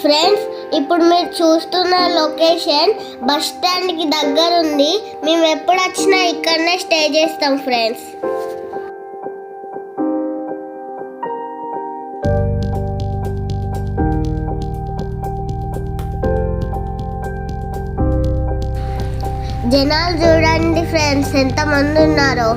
Friends ఇప్పుడు మీరు చూస్తున్న లొకేషన్ బస్ స్టాండ్కి దగ్గర ఉంది మేము ఎప్పుడు వచ్చినా ఇక్కడనే స్టే చేస్తాం ఫ్రెండ్స్ జనాలు చూడండి ఫ్రెండ్స్ ఎంతమంది ఉన్నారో.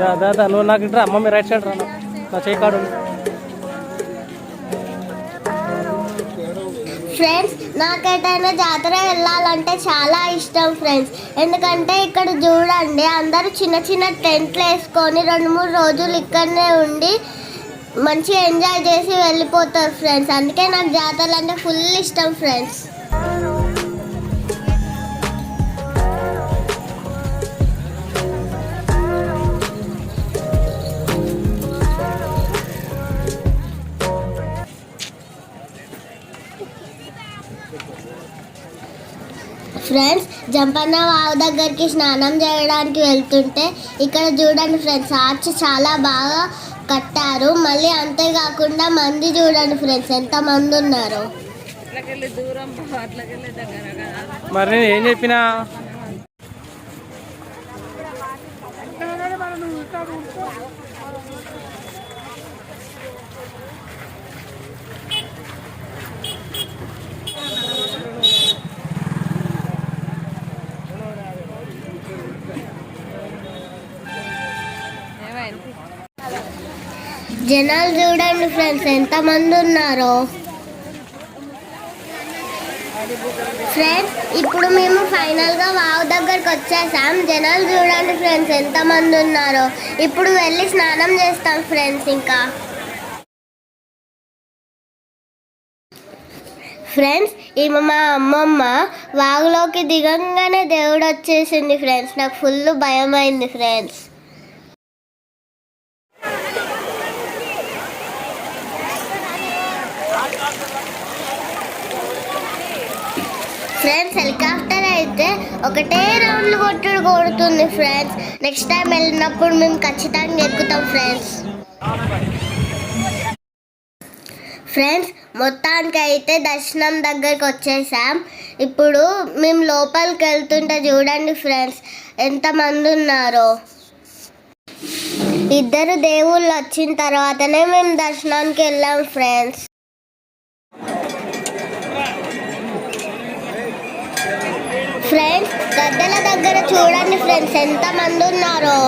దా దా నువ్వు నాకు ఇట్రా మమ్మీ రైట్ సైడ్ రా నా చేయి కాడు. ఫ్రెండ్స్ నాకైతేనే జాతర వెళ్ళాలంటే చాలా ఇష్టం ఫ్రెండ్స్ ఎందుకంటే ఇక్కడ చూడండి అందరూ చిన్న చిన్న టెంట్లు వేసుకొని రెండు మూడు రోజులు ఇక్కడనే ఉండి మంచిగా ఎంజాయ్ చేసి వెళ్ళిపోతారు ఫ్రెండ్స్ అందుకే నాకు జాతరలు అంటే ఫుల్ ఇష్టం ఫ్రెండ్స్ ఫ్రెండ్స్ జంపన్న వాగు దగ్గరికి స్నానం చేయడానికి వెళ్తుంటే ఇక్కడ చూడండి ఫ్రెండ్స్ ఆర్చ్ చాలా బాగా కట్టారు. మళ్ళీ అంతేకాకుండా మంది చూడండి ఫ్రెండ్స్ ఎంత మంది ఉన్నారు మరి ఏం చెప్పినా? జనాలు చూడండి ఫ్రెండ్స్ ఎంతమంది ఉన్నారో. ఫ్రెండ్స్ ఇప్పుడు మేము ఫైనల్గా గా దగ్గరకు వచ్చేసాం. జనాలు చూడండి ఫ్రెండ్స్ ఎంతమంది ఉన్నారో. ఇప్పుడు వెళ్ళి స్నానం చేస్తాం ఫ్రెండ్స్ ఇంకా. ఫ్రెండ్స్ ఈమె మా అమ్మమ్మ వాగులోకి దిగంగానే దేవుడు వచ్చేసింది ఫ్రెండ్స్. నాకు ఫుల్ భయం అయింది ఫ్రెండ్స్. ఫ్రెండ్స్ హెలికాప్టర్ అయితే ఒకటే రౌండ్లు కొట్టుడు కొడుతుంది ఫ్రెండ్స్ నెక్స్ట్ టైం వెళ్ళినప్పుడు మేము ఖచ్చితంగా ఎక్కుతాం ఫ్రెండ్స్ ఫ్రెండ్స్ మొత్తానికి అయితే దర్శనం దగ్గరికి వచ్చేసాం. ఇప్పుడు మేము లోపలికి వెళ్తుంటే చూడండి ఫ్రెండ్స్ ఎంతమంది ఉన్నారో. ఇద్దరు దేవుళ్ళు వచ్చిన తర్వాతనే మేము దర్శనానికి వెళ్ళాం ఫ్రెండ్స్ ఫ్రెండ్స్ గద్దెల దగ్గర చూడండి ఫ్రెండ్స్ ఎంత మంది ఉన్నారో.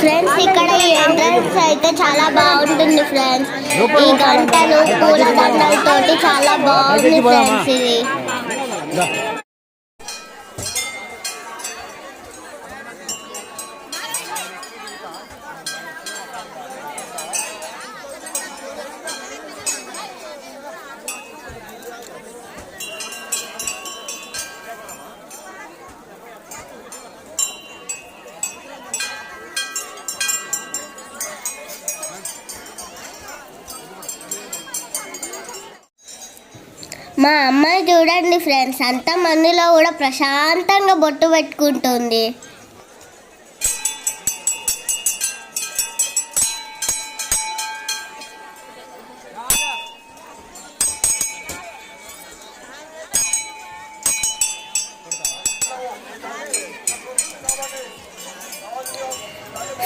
ఫ్రెండ్స్ ఇక్కడ ఎంట్రన్స్ అయితే చాలా బాగుంటుంది ఫ్రెండ్స్ ఈ గంటలు పూల దండలతోటి చాలా బాగుంది ఫ్రెండ్స్ ఇది. మా అమ్మాయి చూడండి ఫ్రెండ్స్ అంత మందిలో కూడా ప్రశాంతంగా బొట్టు పెట్టుకుంటుంది.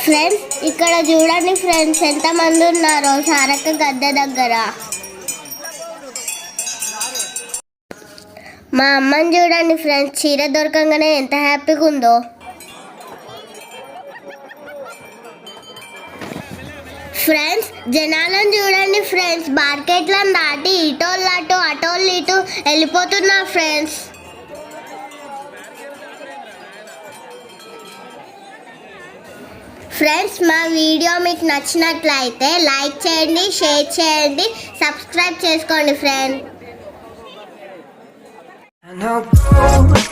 ఫ్రెండ్స్ ఇక్కడ చూడండి ఫ్రెండ్స్ ఎంతమంది ఉన్నారో సారక్క గద్దె దగ్గర. మా అమ్మని చూడండి ఫ్రెండ్స్. చీర దొరకంగానే ఎంత హ్యాపీగా ఉందో. ఫ్రెండ్స్ జనాలను చూడండి ఫ్రెండ్స్. మార్కెట్లను దాటి ఇటోళ్ళు అటు అటోళ్ళు ఇటు వెళ్ళిపోతున్నారు ఫ్రెండ్స్. ఫ్రెండ్స్ మా వీడియో మీకు నచ్చినట్లయితే లైక్ చేయండి షేర్ చేయండి సబ్స్క్రైబ్ చేసుకోండి ఫ్రెండ్స్ And I'll go.